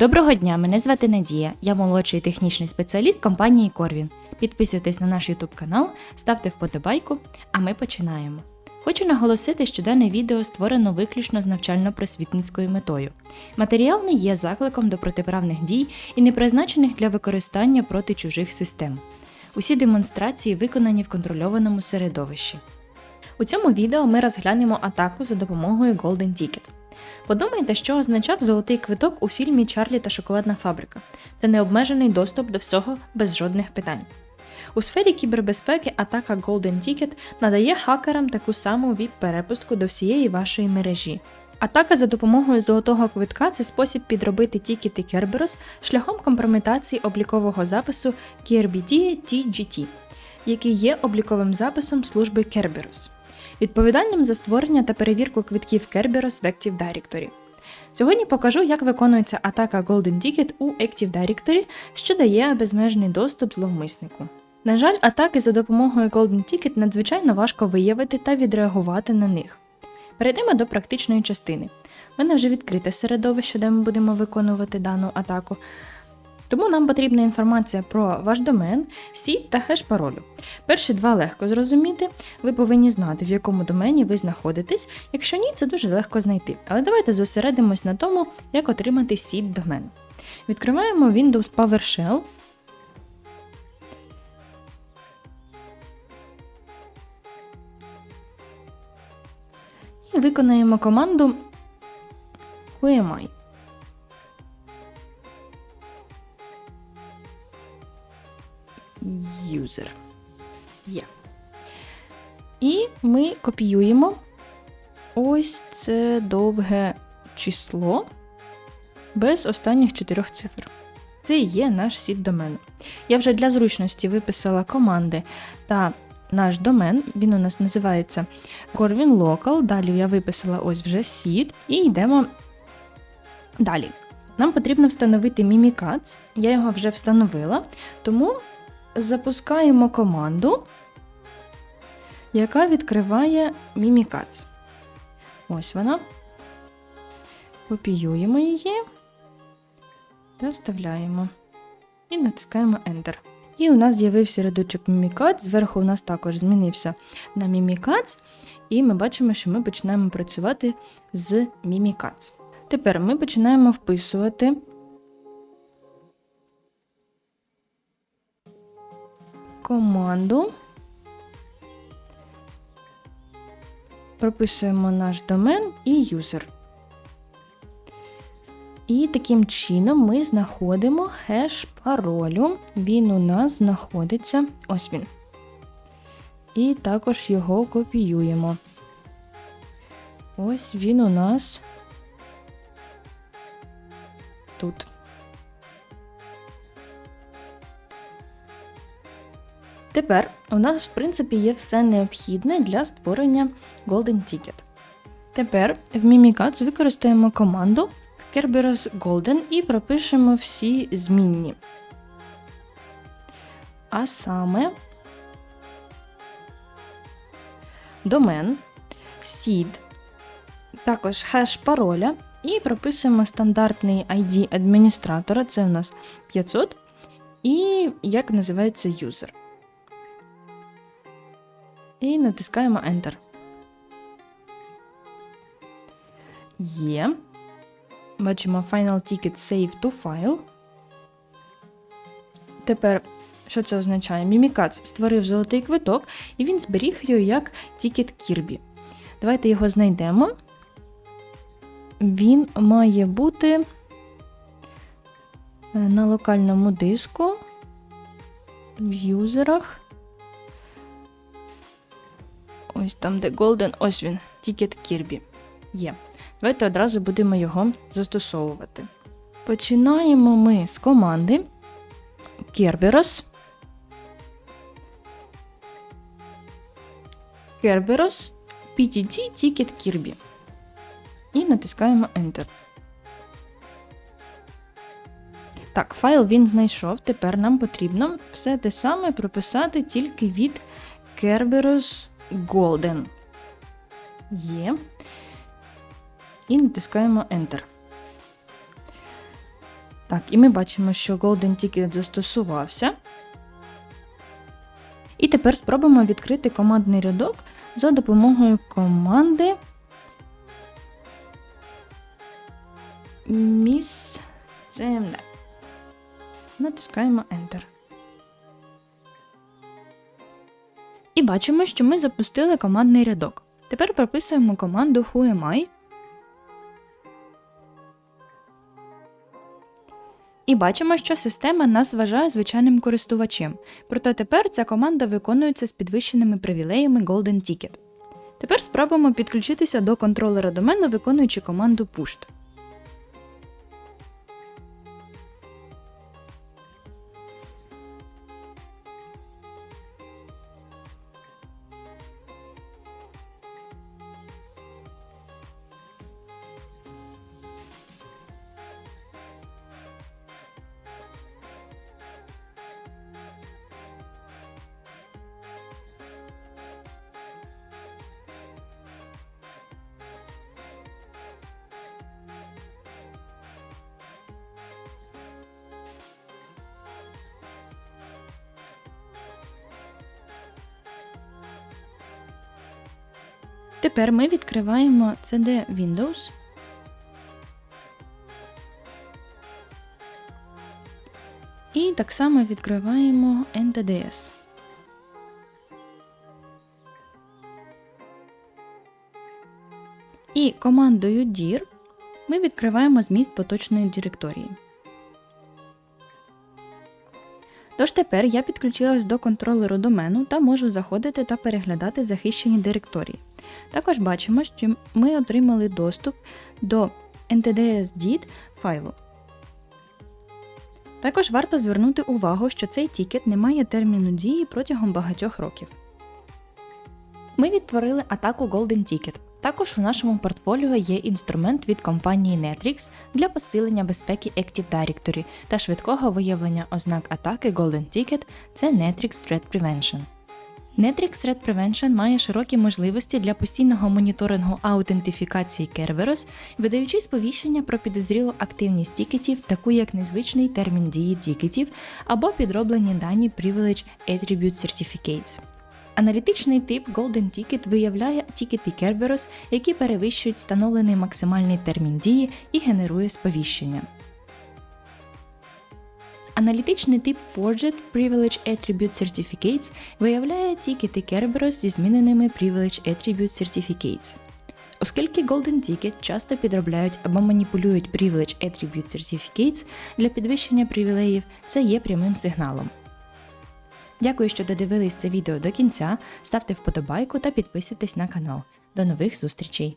Доброго дня, мене звати Надія. Я молодший технічний спеціаліст компанії Corvin. Підписуйтесь на наш YouTube канал, ставте вподобайку, а ми починаємо. Хочу наголосити, що дане відео створено виключно з навчально-просвітницькою метою. Матеріал не є закликом до протиправних дій і не призначених для використання проти чужих систем. Усі демонстрації виконані в контрольованому середовищі. У цьому відео ми розглянемо атаку за допомогою Golden Ticket. Подумайте, що означав золотий квиток у фільмі Чарлі та Шоколадна фабрика. Це необмежений доступ до всього без жодних питань. У сфері кібербезпеки атака Golden Ticket надає хакерам таку саму VIP-перепустку до всієї вашої мережі. Атака за допомогою золотого квитка це спосіб підробити тікети Kerberos шляхом компрометації облікового запису KRBD TGT, який є обліковим записом служби Kerberos відповідальним за створення та перевірку квитків Kerberos в Active Directory. Сьогодні покажу, як виконується атака Golden Ticket у Active Directory, що дає безмежний доступ зловмиснику. На жаль, атаки за допомогою Golden Ticket надзвичайно важко виявити та відреагувати на них. Перейдемо до практичної частини. У мене вже відкрите середовище, де ми будемо виконувати дану атаку. Тому нам потрібна інформація про ваш домен, сіт та хеш паролю. Перші два легко зрозуміти, ви повинні знати, в якому домені ви знаходитесь. Якщо ні, це дуже легко знайти. Але давайте зосередимось на тому, як отримати сіт домену. Відкриваємо Windows PowerShell. І виконаємо команду WhoAmI. User. Є. І ми копіюємо ось це довге число без останніх чотирьох цифр. Це і є наш сіт домену. Я вже для зручності виписала команди та наш домен, він у нас називається Corvin Local. Далі я виписала ось вже сіт і йдемо далі. Нам потрібно встановити Mimikatz, я його вже встановила, тому запускаємо команду, яка відкриває Mimikatz. Ось вона. Копіюємо її та вставляємо. І натискаємо Enter. І у нас з'явився рядочок Mimikatz, зверху у нас також змінився на Mimikatz, і ми бачимо, що ми починаємо працювати з Mimikatz. Тепер ми починаємо вписувати команду. Прописуємо наш домен і юзер. І таким чином ми знаходимо хеш паролю. Він у нас знаходиться. Ось він. І також його копіюємо. Ось він у нас тут. Тепер у нас, в принципі, є все необхідне для створення Golden Ticket. Тепер в Mimikatz використаємо команду Kerberos Golden і пропишемо всі змінні. А саме домен, seed, також хеш пароля і прописуємо стандартний ID адміністратора, це у нас 500, і як називається юзер і натискаємо Enter. Є. Бачимо Final Ticket Save to File. Тепер, що це означає? Mimikatz створив золотий квиток, і він зберіг його як Ticket Kirby. Давайте його знайдемо. Він має бути е, на локальному диску в юзерах. Ось там, де Golden, ось він, Ticket Kirby. Є. Давайте одразу будемо його застосовувати. Починаємо ми з команди Kerberos. Kerberos PTT Ticket Kirby. І натискаємо Enter. Так, файл він знайшов. Тепер нам потрібно все те саме прописати тільки від Kerberos Golden. Є. І натискаємо Enter. Так, і ми бачимо, що Golden Ticket застосувався. І тепер спробуємо відкрити командний рядок за допомогою команди Miss CMD. Натискаємо Enter. І бачимо, що ми запустили командний рядок. Тепер прописуємо команду whoami. І бачимо, що система нас вважає звичайним користувачем. Проте тепер ця команда виконується з підвищеними привілеями Golden Ticket. Тепер спробуємо підключитися до контролера домену, виконуючи команду pusht. Тепер ми відкриваємо CD Windows. І так само відкриваємо NTDS. І командою dir ми відкриваємо зміст поточної директорії. Тож тепер я підключилась до контролеру домену та можу заходити та переглядати захищені директорії. Також бачимо, що ми отримали доступ до NTDS-DIT файлу. Також варто звернути увагу, що цей тікет не має терміну дії протягом багатьох років. Ми відтворили атаку Golden Ticket. Також у нашому портфоліо є інструмент від компанії Netrix для посилення безпеки Active Directory та швидкого виявлення ознак атаки Golden Ticket це Netrix Threat Prevention. Netrix Threat Prevention має широкі можливості для постійного моніторингу аутентифікації Kerberos, видаючи сповіщення про підозрілу активність тікетів, таку як незвичний термін дії тікетів або підроблені дані Privilege Attribute Certificates. Аналітичний тип Golden Ticket виявляє тікети Kerberos, які перевищують встановлений максимальний термін дії і генерує сповіщення. Аналітичний тип Forged Privilege Attribute Certificates виявляє тікети Kerberos зі зміненими Privilege Attribute Certificates. Оскільки Golden Ticket часто підробляють або маніпулюють Privilege Attribute Certificates для підвищення привілеїв, це є прямим сигналом. Дякую, що додивились це відео до кінця. Ставте вподобайку та підписуйтесь на канал. До нових зустрічей!